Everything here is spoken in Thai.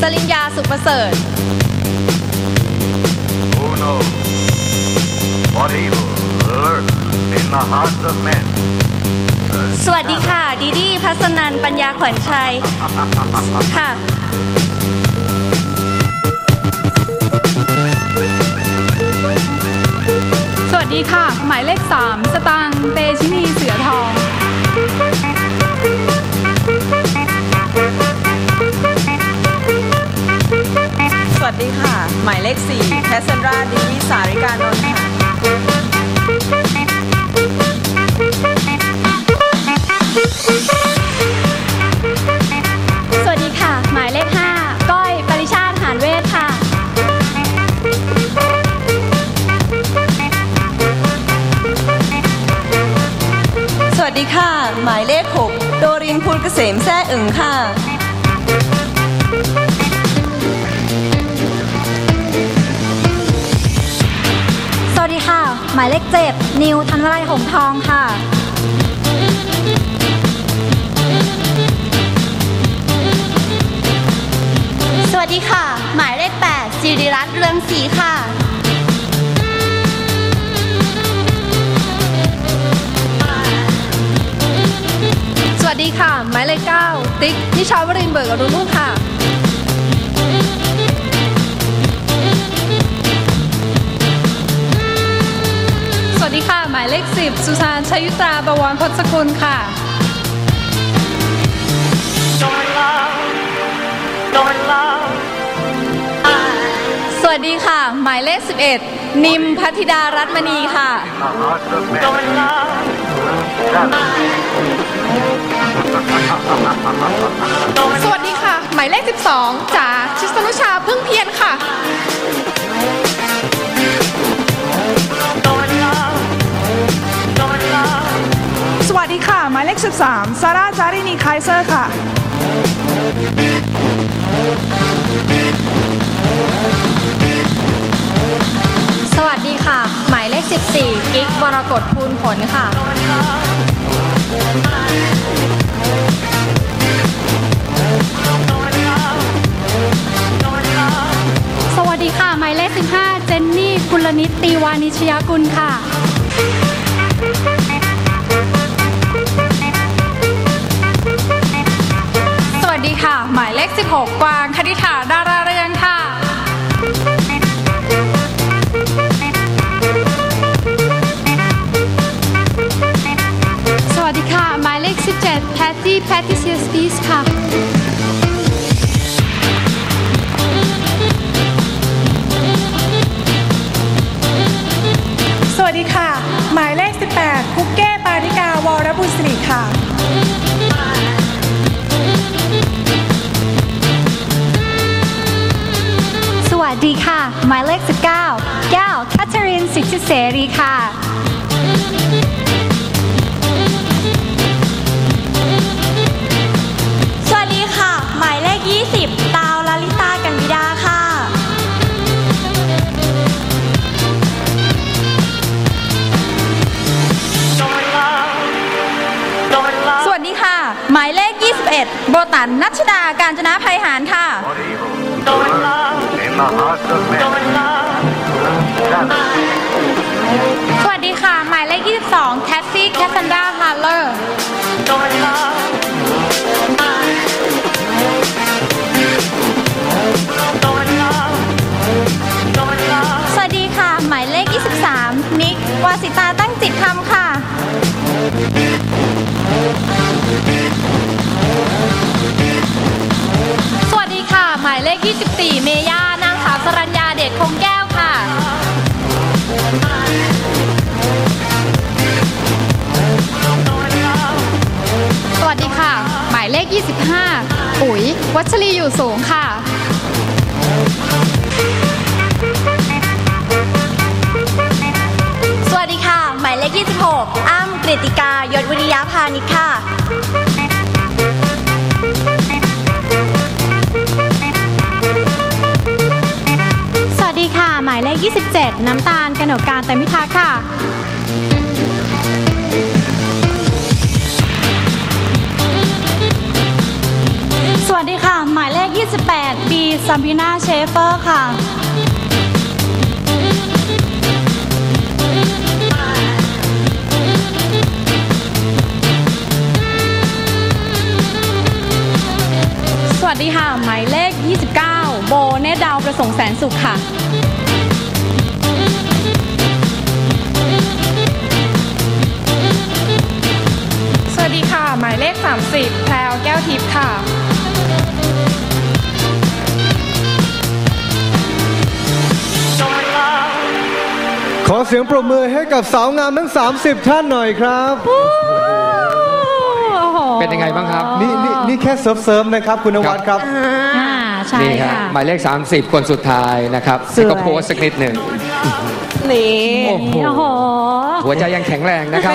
ประเสริฐ Who knows what evil lurks in the hearts of men? สวัสดีค่ะ ดีดีพัสนันปัญญาขวัญชัย ค่ะ สวัสดีค่ะ หมายเลข 3 สตางค์เตชินี ดีค่ะ หมายเลข4แคสซันดราดีวิสาริกานนท์ค่ะสวัสดีค่ะ หมายเลข 5 ก้อย ปริชาติหานเวทค่ะ สวัสดีค่ะ หมายเลข 6 โดรินพูลเกษมแซ่อึ่งค่ะ หมายเลข7นิวธันวรัยหงทองค่ะสวัสดีค่ะ หมายเลข 8สิริรัตน์เรืองศรีค่ะ สวัสดีค่ะ หมายเลข 9 ติ๊กนิชาวรินทร์เบิกอรุณรุ่งค่ะ สุสานชยุตราบวรพจกุลค่ะ สวัสดีค่ะ หมายเลข 11 นิมพัธิดารัตมณีค่ะ สวัสดีค่ะ หมายเลข 12จ๋าชิสนุชาพึ่งเพียรค่ะ 3ซาร่าจารินีไคเซอร์ค่ะ สวัสดีค่ะ หมายเลข 14 กิกวรกฎพูนผลค่ะ สวัสดีค่ะ หมายเลข 15 เจนนี่กุลนิตตีวานิชยากุลค่ะ หมายเลข 16 กวางคณิฐาดาราเรืองค่ะสวัสดีค่ะ หมายเลข 17 แพตตี้ แพตติเซียสปีสค่ะ วัสดีค่ะ หมายเลข 19 แก้วแคทเธอรีนสิทธิเสรีค่ะ สวัสดีค่ะ หมายเลข 20 ตาวลาลิตากันวิดาค่ะ สวัสดีค่ะ หมายเลข 21 โบตันนัชดาการจนาภัยหารค่ะ สวัสดีค่ะ หมายเลข 22 แคสซี่แคสซันดาฮาร์เลอร์สวัสดีค่ะ หมายเลข 23 นิก วาสิตาตั้งจิตคำค่ะ สวัสดีค่ะ หมายเลข 24 เมย่า วัชรีอยู่สูงค่ะ สวัสดีค่ะ หมายเลข26อ้ำกฤติกายศวิริยาพานิชค่ะ สวัสดีค่ะ หมายเลข 27 น้ำตาลกนกการแต่มิทักษ์ค่ะ บีซัมพิน่าเชฟเฟอร์ค่ะ สวัสดีค่ะ หมายเลข 29 โบเนตดาวประสงค์แสนสุขค่ะ ขอเสียงปรบมือให้กับสาวงามทั้ง 30 ท่านหน่อยครับ เป็นยังไงบ้างครับ นี่นี่นี่แค่เซิร์ฟเซิร์ฟนะครับ คุณนวัดครับ อ่าใช่นี่ฮะค่ะ หมายเลข 30 คนสุดท้ายนะครับให้ก็โพสต์สักนิดหนึ่ง นี่ โอ้โห โอ้โห หัวใจยังแข็งแรงนะครับ